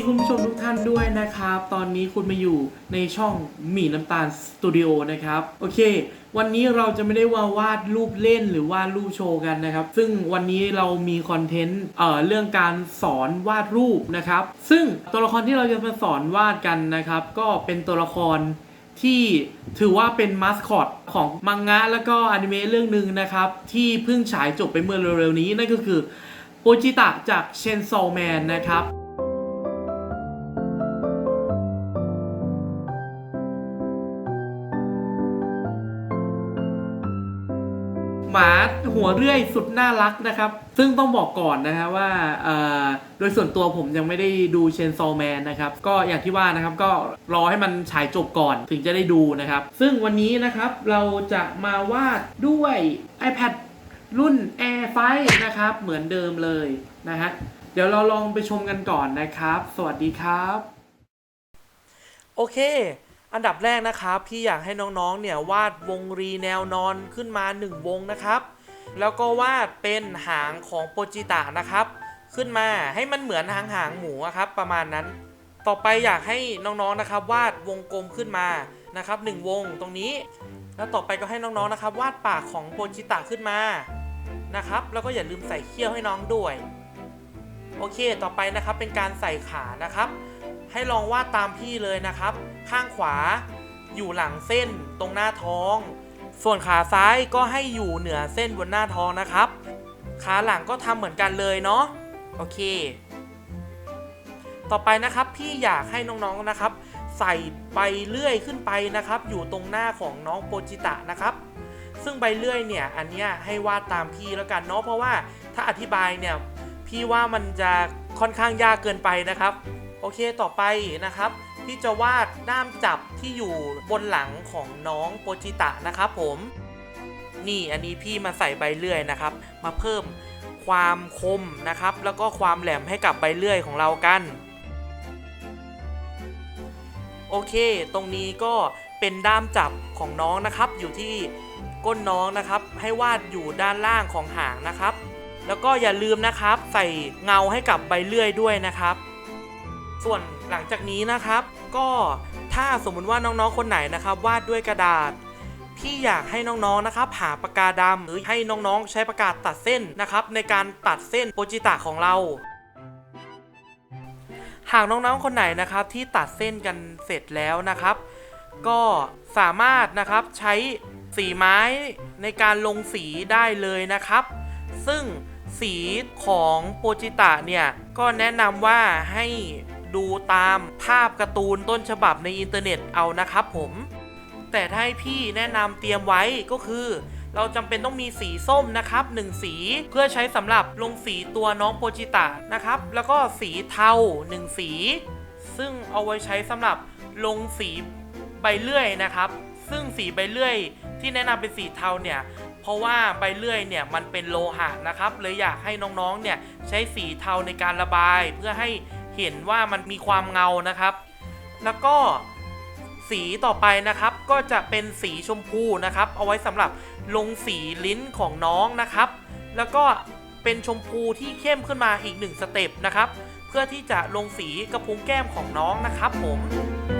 ดีคุณผู้ชมทุกท่านด้วยนะครับ ตอนนี้คุณมาอยู่ในช่องหมีน้ำตาลสตูดิโอนะครับ โอเค วันนี้เราจะไม่ได้ว่าวาดรูปเล่นหรือวาดรูปโชว์กันนะครับ ซึ่งวันนี้เรามีคอนเทนต์เอ่อเรื่องการสอนวาดรูปนะครับ ซึ่งตัวละครที่เราจะมาสอนวาดกันนะครับ ก็เป็นตัวละครที่ถือว่าเป็นมาสคอตของมังงะแล้วก็อนิเมะเรื่องหนึ่งนะครับ ที่เพิ่งฉายจบไปเมื่อเร็วๆนี้นั่นก็คือโปจิตะจากเชนซอแมนนะครับ หมาหัวเรื่อยสุดน่ารักนะครับ ซึ่งต้องบอกก่อนนะฮะว่าโดยส่วนตัวผมยังไม่ได้ดูเชนซอแมนนะครับ ก็อย่างที่ว่านะครับก็รอให้มันฉายจบก่อนถึงจะได้ดูนะครับ ซึ่งวันนี้นะครับเราจะมาวาดด้วย iPad รุ่น Air 5นะครับ เหมือนเดิมเลยนะฮะเดี๋ยวเราลองไปชมกันก่อนนะครับ สวัสดีครับ โอเค อันดับแรกนะครับพี่อยากให้น้องๆเนี่ยวาดวงรีแนวนอนขึ้นมา 1 วงนะครับ แล้วก็วาดเป็นหางของโปจิตะนะครับ ขึ้นมาให้มันเหมือนหางหางหมูครับ ประมาณนั้น ต่อไปอยากให้น้องๆนะครับ วาดวงกลมขึ้นมานะครับหนึ่งวงตรงนี้ แล้วต่อไปก็ให้น้องๆนะครับ วาดปากของโปจิตะขึ้นมานะครับ แล้วก็อย่าลืมใส่เขี้ยวให้น้องด้วย โอเค ต่อไปนะครับเป็นการใส่ขานะครับ ให้ลองวาดตามพี่เลยนะครับ ข้างขวาอยู่หลังเส้นตรงหน้าท้อง ส่วนขาซ้ายก็ให้อยู่เหนือเส้นบนหน้าท้องนะครับ ขาหลังก็ทำเหมือนกันเลยเนาะโอเค ต่อไปนะครับพี่อยากให้น้องๆนะครับ ใส่ใบเลื่อยขึ้นไปนะครับ อยู่ตรงหน้าของน้องโปจิตะนะครับ ซึ่งใบเลื่อยเนี่ยอันเนี้ยให้วาดตามพี่แล้วกันเนาะเพราะว่าถ้าอธิบายเนี่ยพี่ว่ามันจะค่อนข้างยากเกินไปนะครับ โอเคต่อไปนะครับพี่จะวาดด้ามจับที่อยู่บนหลังของน้องโปจิตะนะครับผม นี่อันนี้พี่มาใส่ใบเลื่อยนะครับ มาเพิ่มความคมนะครับ แล้วก็ความแหลมให้กับใบเลื่อยของเรากันโอเค ตรงนี้ก็เป็นด้ามจับของน้องนะครับ อยู่ที่ก้นน้องนะครับ ให้วาดอยู่ด้านล่างของหางนะครับ แล้วก็อย่าลืมนะครับ ใส่เงาให้กับใบเลื่อยด้วยนะครับ ส่วนหลังจากนี้นะครับ ก็ถ้าสมมุติว่าน้องๆคนไหนนะครับ วาดด้วยกระดาษพี่อยากให้น้องๆนะครับหาปากกาดำหรือให้น้องๆใช้ปากกาตัดเส้นนะครับ ในการตัดเส้นโปจิตะของเรา หากน้องๆคนไหนนะครับที่ตัดเส้นกันเสร็จแล้วนะครับ ก็สามารถนะครับใช้สีไม้ในการลงสีได้เลยนะครับ ซึ่งสีของโปจิตะเนี่ย ก็แนะนำว่าให้ ดูตามภาพการ์ตูนต้นฉบับในอินเทอร์เน็ตเอานะครับผม แต่ถ้าให้พี่แนะนำเตรียมไว้ก็คือ เราจำเป็นต้องมีสีส้มนะครับหนึ่งสีเพื่อใช้สำหรับลงสีตัวน้องโปจิตะนะครับ แล้วก็สีเทาหนึ่งสี ซึ่งเอาไว้ใช้สำหรับลงสีใบเลื่อยนะครับ ซึ่งสีใบเลื่อยที่แนะนำเป็นสีเทาเนี่ยเพราะว่าใบเลื่อยเนี่ยมันเป็นโลหะนะครับเลยอยากให้น้องๆเนี่ยใช้สีเทาในการระบายเพื่อให้ เห็นว่ามันมีความเงานะครับ แล้วก็สีต่อไปนะครับก็จะเป็นสีชมพูนะครับ เอาไว้สำหรับลงสีลิ้นของน้องนะครับ แล้วก็เป็นชมพูที่เข้มขึ้นมาอีกหนึ่งสเต็ปนะครับ เพื่อที่จะลงสีกระพุ้งแก้มของน้องนะครับผม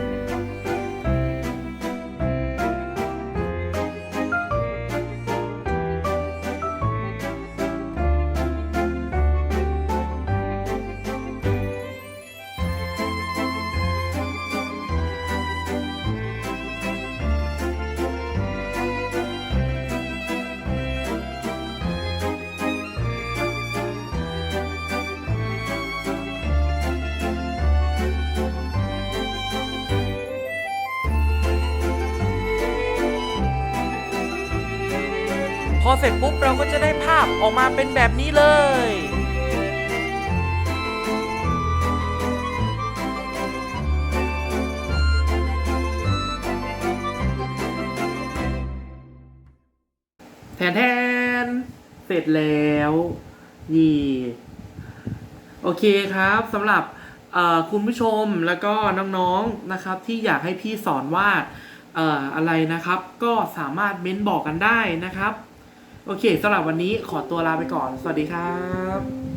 อเสร็จปุ๊บเราก็จะได้ภาพออกมาเป็นแบบนี้เลย แทนแทนเสร็จแล้วนี่โอเคครับสำหรับคุณผู้ชมแล้วก็น้องๆนะครับ ที่อยากให้พี่สอนวาดเอ่ออะไรนะครับ ก็สามารถเม้นบอกกันได้นะครับ โอเคสำหรับวันนี้ขอตัวลาไปก่อน สวัสดีครับ